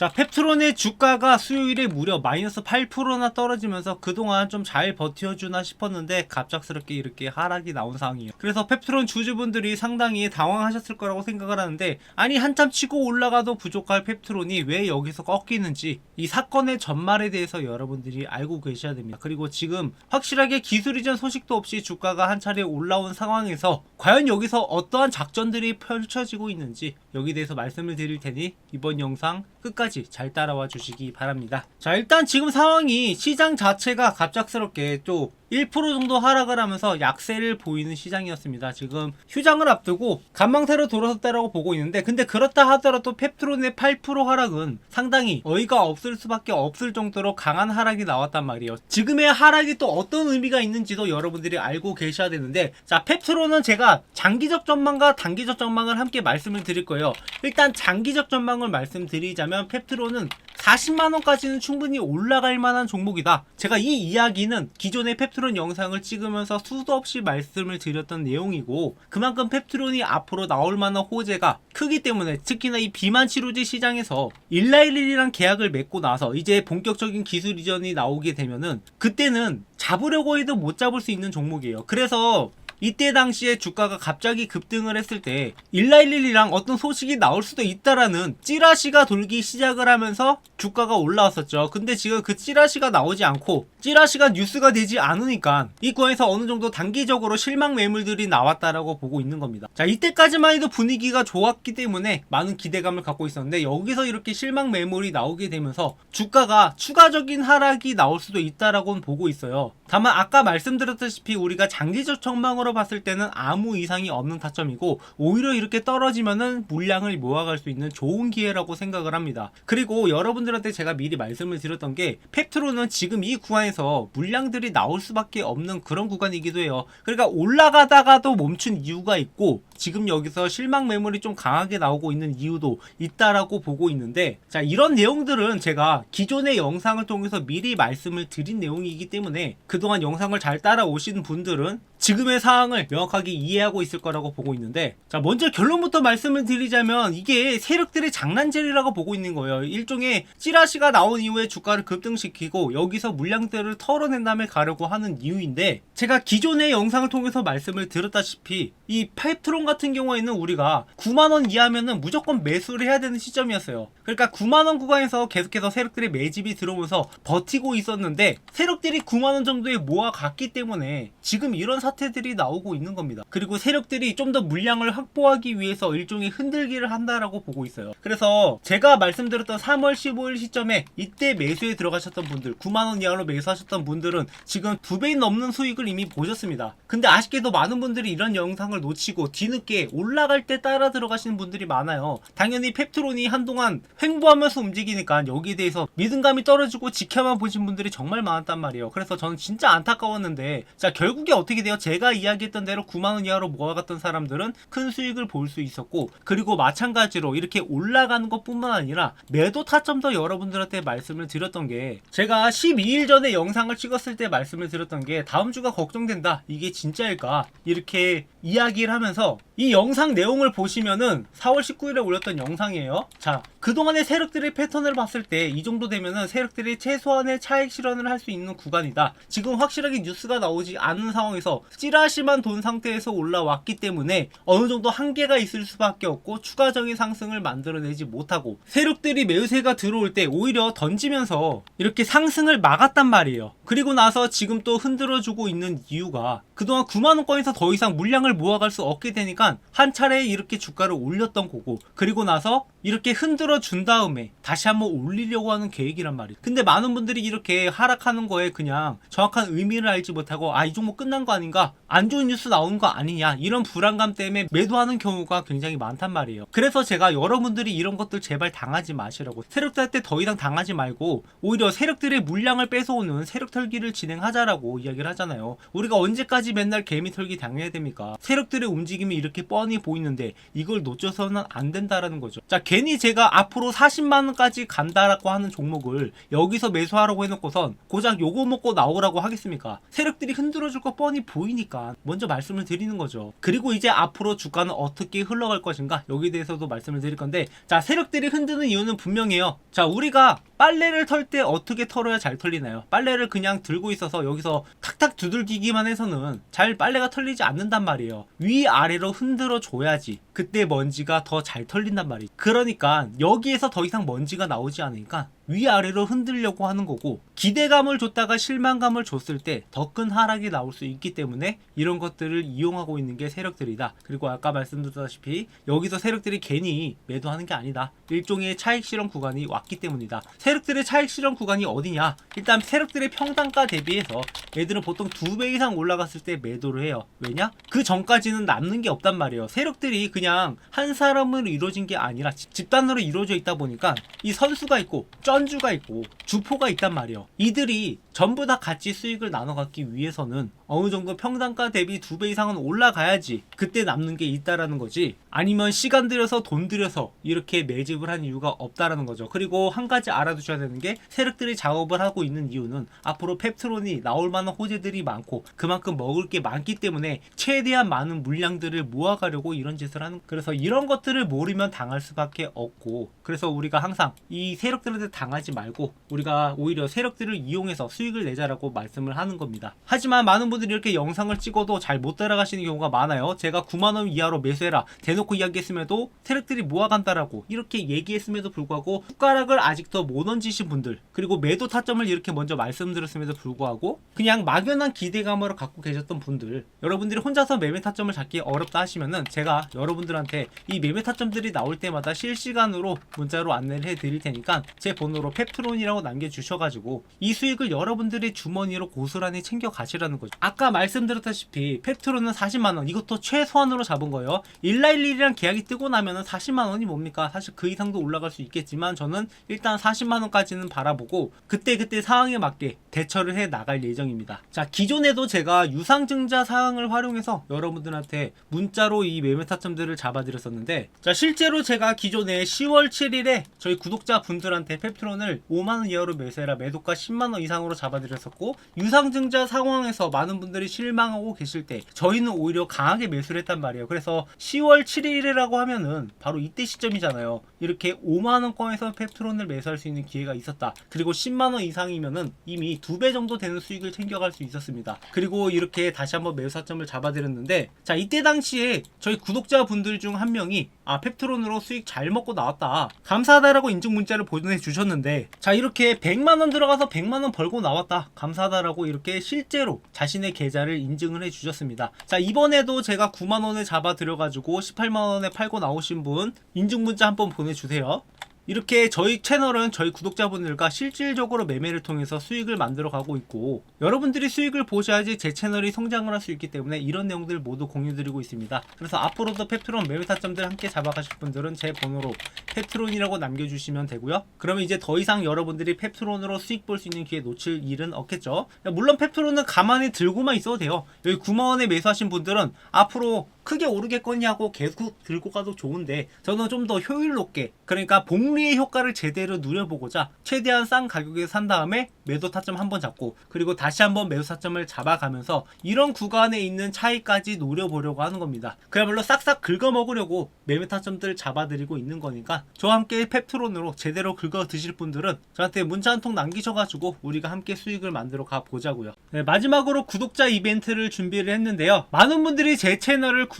자, 펩트론의 주가가 수요일에 무려 마이너스 8%나 떨어지면서 그동안 좀 잘 버텨주나 싶었는데 갑작스럽게 이렇게 하락이 나온 상황이에요. 그래서 펩트론 주주분들이 상당히 당황하셨을 거라고 생각을 하는데 아니 한참 치고 올라가도 부족할 펩트론이 왜 여기서 꺾이는지 이 사건의 전말에 대해서 여러분들이 알고 계셔야 됩니다. 그리고 지금 확실하게 기술 이전 소식도 없이 주가가 한 차례 올라온 상황에서 과연 여기서 어떠한 작전들이 펼쳐지고 있는지 여기 대해서 말씀을 드릴 테니 이번 영상 끝까지 잘 따라와 주시기 바랍니다. 자, 일단 지금 상황이 시장 자체가 갑작스럽게 또 1% 정도 하락을 하면서 약세를 보이는 시장이었습니다. 지금 휴장을 앞두고 간망세로 돌아섰다라고 보고 있는데 근데 그렇다 하더라도 펩트론의 8% 하락은 상당히 어이가 없을 수밖에 없을 정도로 강한 하락이 나왔단 말이에요. 지금의 하락이 또 어떤 의미가 있는지도 여러분들이 알고 계셔야 되는데 자 펩트론은 제가 장기적 전망과 단기적 전망을 함께 말씀을 드릴 거예요. 일단 장기적 전망을 말씀드리자면 펩트론은 40만 원까지는 충분히 올라갈 만한 종목이다. 제가 이 이야기는 기존의 펩트론 영상을 찍으면서 수도 없이 말씀을 드렸던 내용이고 그만큼 펩트론이 앞으로 나올 만한 호재가 크기 때문에 특히나 이 비만 치료제 시장에서 일라일리랑 계약을 맺고 나서 이제 본격적인 기술 이전이 나오게 되면은 그때는 잡으려고 해도 못 잡을 수 있는 종목이에요. 그래서 이때 당시에 주가가 갑자기 급등을 했을 때 1111이랑 어떤 소식이 나올 수도 있다라는 찌라시가 돌기 시작을 하면서 주가가 올라왔었죠. 근데 지금 그 찌라시가 나오지 않고 찌라시가 뉴스가 되지 않으니까 이 구간에서 어느 정도 단기적으로 실망 매물들이 나왔다라고 보고 있는 겁니다. 자, 이때까지만 해도 분위기가 좋았기 때문에 많은 기대감을 갖고 있었는데 여기서 이렇게 실망 매물이 나오게 되면서 주가가 추가적인 하락이 나올 수도 있다라고는 보고 있어요. 다만 아까 말씀드렸다시피 우리가 장기적 전망으로 봤을 때는 아무 이상이 없는 타점이고 오히려 이렇게 떨어지면은 물량을 모아갈 수 있는 좋은 기회라고 생각을 합니다. 그리고 여러분들한테 제가 미리 말씀을 드렸던 게 팩트로는 지금 이 구간에서 물량들이 나올 수밖에 없는 그런 구간이기도 해요. 그러니까 올라가다가도 멈춘 이유가 있고 지금 여기서 실망 매물이 좀 강하게 나오고 있는 이유도 있다라고 보고 있는데 자 이런 내용들은 제가 기존의 영상을 통해서 미리 말씀을 드린 내용이기 때문에 그동안 영상을 잘 따라오신 분들은 지금의 상황을 명확하게 이해하고 있을 거라고 보고 있는데 자 먼저 결론부터 말씀을 드리자면 이게 세력들의 장난질이라고 보고 있는 거예요. 일종의 찌라시가 나온 이후에 주가를 급등시키고 여기서 물량들을 털어낸 다음에 가려고 하는 이유인데 제가 기존의 영상을 통해서 말씀을 드렸다시피 이 파이트론 같은 경우에는 우리가 9만원 이하면은 무조건 매수를 해야 되는 시점이었어요. 그러니까 9만원 구간에서 계속해서 세력들의 매집이 들어오면서 버티고 있었는데 세력들이 9만원 정도에 모아갔기 때문에 지금 이런 사태들이 나오 고 있는 겁니다. 그리고 세력들이 좀 더 물량을 확보하기 위해서 일종의 흔들기를 한다라고 보고 있어요. 그래서 제가 말씀드렸던 3월 15일 시점에 이때 매수에 들어가셨던 분들, 9만원 이하로 매수하셨던 분들은 지금 두 배 넘는 수익을 이미 보셨습니다. 근데 아쉽게도 많은 분들이 이런 영상을 놓치고 뒤늦게 올라갈 때 따라 들어가시는 분들이 많아요. 당연히 펩트론이 한동안 횡보하면서 움직이니까 여기에 대해서 믿음감이 떨어지고 지켜만 보신 분들이 정말 많았단 말이에요. 그래서 저는 진짜 안타까웠는데 자 결국에 어떻게 돼요? 제가 이야기 했던 대로 9만원 이하로 모아갔던 사람들은 큰 수익을 볼 수 있었고 그리고 마찬가지로 이렇게 올라가는 것 뿐만 아니라 매도 타점도 여러분들한테 말씀을 드렸던 게 제가 12일 전에 영상을 찍었을 때 말씀을 드렸던 게 다음 주가 걱정된다 이게 진짜일까? 이렇게 이야기를 하면서 이 영상 내용을 보시면은 4월 19일에 올렸던 영상이에요. 자 그동안의 세력들의 패턴을 봤을 때 이 정도 되면은 세력들이 최소한의 차익 실현을 할 수 있는 구간이다 지금 확실하게 뉴스가 나오지 않은 상황에서 찌라시만 돈 상태에서 올라왔기 때문에 어느 정도 한계가 있을 수밖에 없고 추가적인 상승을 만들어내지 못하고 세력들이 매수세가 들어올 때 오히려 던지면서 이렇게 상승을 막았단 말이에요. 그리고 나서 지금 또 흔들어주고 있는 이유가 그동안 9만원권에서 더 이상 물량을 모아갈 수 없게 되니까 한 차례 이렇게 주가를 올렸던 거고 그리고 나서 이렇게 흔들어 준 다음에 다시 한번 올리려고 하는 계획이란 말이에요. 근데 많은 분들이 이렇게 하락하는 거에 그냥 정확한 의미를 알지 못하고 아 이 종목 끝난 거 아닌가 안 좋은 뉴스 나오는 거 아니냐 이런 불안감 때문에 매도하는 경우가 굉장히 많단 말이에요. 그래서 제가 여러분들이 이런 것들 제발 당하지 마시라고 세력들한테 더 이상 당하지 말고 오히려 세력들의 물량을 뺏어오는 세력 털기를 진행하자라고 이야기를 하잖아요. 우리가 언제까지 맨날 개미 털기 당해야 됩니까? 세력들의 움직임이 이렇게 뻔히 보이는데 이걸 놓쳐서는 안 된다라는 거죠. 자 괜히 제가 앞으로 40만 원까지 간다라고 하는 종목을 여기서 매수하라고 해놓고선 고작 요거 먹고 나오라고 하겠습니까? 세력들이 흔들어줄 거 뻔히 보이니까 먼저 말씀을 드리는 거죠. 그리고 이제 앞으로 주가는 어떻게 흘러갈 것인가 여기에 대해서도 말씀을 드릴 건데 자 세력들이 흔드는 이유는 분명해요. 자 우리가 빨래를 털 때 어떻게 털어야 잘 털리나요? 빨래를 그냥 들고 있어서 여기서 탁탁 두들기기만 해서는 잘 빨래가 털리지 않는단 말이에요. 위아래로 흔들어 줘야지. 그때 먼지가 더 잘 털린단 말이에요. 그러니까 여 기에서 더 이상 먼지가 나오지 않으니까 위아래로 흔들려고 하는 거고 기대감을 줬다가 실망감을 줬을 때 더 큰 하락이 나올 수 있기 때문에 이런 것들을 이용하고 있는 게 세력들이다. 그리고 아까 말씀드렸다시피 여기서 세력들이 괜히 매도하는 게 아니다. 일종의 차익 실현 구간이 왔기 때문이다. 세력들의 차익 실현 구간이 어디냐? 일단 세력들의 평단가 대비해서 얘들은 보통 두 배 이상 올라갔을 때 매도를 해요. 왜냐? 그 전까지는 남는 게 없단 말이에요. 세력들이 그냥 한 사람으로 이루어진 게 아니라 집- 집단으로 이루어져 있다 보니까 이 선수가 있고 쩐 주가 있고 주포가 있단 말이에요. 이들이 전부 다 같이 수익을 나눠 갖기 위해서는 어느 정도 평단가 대비 두 배 이상은 올라가야지 그때 남는 게 있다라는 거지 아니면 시간 들여서 돈 들여서 이렇게 매집을 한 이유가 없다라는 거죠 그리고 한 가지 알아두셔야 되는 게 세력들이 작업을 하고 있는 이유는 앞으로 펩트론이 나올 만한 호재들이 많고 그만큼 먹을 게 많기 때문에 최대한 많은 물량들을 모아가려고 이런 짓을 하는 그래서 이런 것들을 모르면 당할 수밖에 없고 그래서 우리가 항상 이 세력들한테 당 하지 말고 우리가 오히려 세력들을 이용해서 수익을 내자라고 말씀을 하는 겁니다. 하지만 많은 분들이 이렇게 영상을 찍어도 잘 못 따라가시는 경우가 많아요. 제가 9만원 이하로 매수해라 대놓고 이야기했음에도 세력들이 모아간다라고 이렇게 얘기했음에도 불구하고 숟가락을 아직도 못 얹으신 분들 그리고 매도 타점을 이렇게 먼저 말씀드렸음에도 불구하고 그냥 막연한 기대감으로 갖고 계셨던 분들 여러분들이 혼자서 매매 타점을 잡기 어렵다 하시면은 제가 여러분들한테 이 매매 타점들이 나올 때마다 실시간으로 문자로 안내를 해드릴 테니까 제 번호 로 펩트론이라고 남겨주셔가지고 이 수익을 여러분들의 주머니로 고스란히 챙겨 가시라는 거죠. 아까 말씀드렸다시피 펩트론은 40만원 이것도 최소한으로 잡은 거예요. 111이랑 계약이 뜨고 나면은 40만원이 뭡니까? 사실 그 이상도 올라갈 수 있겠지만 저는 일단 40만원까지는 바라보고 그때 그때 상황에 맞게 대처를 해 나갈 예정입니다. 자 기존에도 제가 유상증자 사항을 활용해서 여러분들한테 문자로 이 매매 타점들을 잡아드렸었는데 자 실제로 제가 기존에 10월 7일에 저희 구독자 분들한테 펩트론을 5만원 이하로 매수해라. 매도가 10만원 이상으로 잡아드렸었고 유상증자 상황에서 많은 분들이 실망하고 계실 때 저희는 오히려 강하게 매수를 했단 말이에요. 그래서 10월 7일이라고 하면은 바로 이때 시점이잖아요. 이렇게 5만원권에서 펩트론을 매수할 수 있는 기회가 있었다. 그리고 10만원 이상이면은 이미 두 배 정도 되는 수익을 챙겨갈 수 있었습니다. 그리고 이렇게 다시 한번 매수사점을 잡아드렸는데 자 이때 당시에 저희 구독자분들 중 한 명이 아 펩트론으로 수익 잘 먹고 나왔다. 감사하다라고 인증 문자를 보내주셨는데 자 이렇게 100만원 들어가서 100만원 벌고 나왔다. 감사하다라고 이렇게 실제로 자신의 계좌를 인증을 해 주셨습니다. 자 이번에도 제가 9만원에 잡아드려가지고 18만원에 팔고 나오신 분 인증 문자 한번 보내주세요 이렇게 저희 채널은 저희 구독자분들과 실질적으로 매매를 통해서 수익을 만들어 가고 있고 여러분들이 수익을 보셔야지 제 채널이 성장을 할 수 있기 때문에 이런 내용들 모두 공유드리고 있습니다. 그래서 앞으로도 펩트론 매매 타점들 함께 잡아가실 분들은 제 번호로 펩트론이라고 남겨주시면 되고요. 그러면 이제 더 이상 여러분들이 펩트론으로 수익 볼 수 있는 기회 놓칠 일은 없겠죠. 물론 펩트론은 가만히 들고만 있어도 돼요. 여기 9만원에 매수하신 분들은 앞으로 크게 오르겠거니 하고 계속 들고 가도 좋은데 저는 좀 더 효율롭게 그러니까 복리의 효과를 제대로 누려보고자 최대한 싼 가격에 산 다음에 매도 타점 한번 잡고 그리고 다시 한번 매도 타점을 잡아가면서 이런 구간에 있는 차이까지 노려보려고 하는 겁니다. 그야말로 싹싹 긁어먹으려고 매매 타점들을 잡아드리고 있는 거니까 저와 함께 펩트론으로 제대로 긁어 드실 분들은 저한테 문자 한 통 남기셔가지고 우리가 함께 수익을 만들어 가 보자고요. 네, 마지막으로 구독자 이벤트를 준비를 했는데요. 많은 분들이 제 채널을 구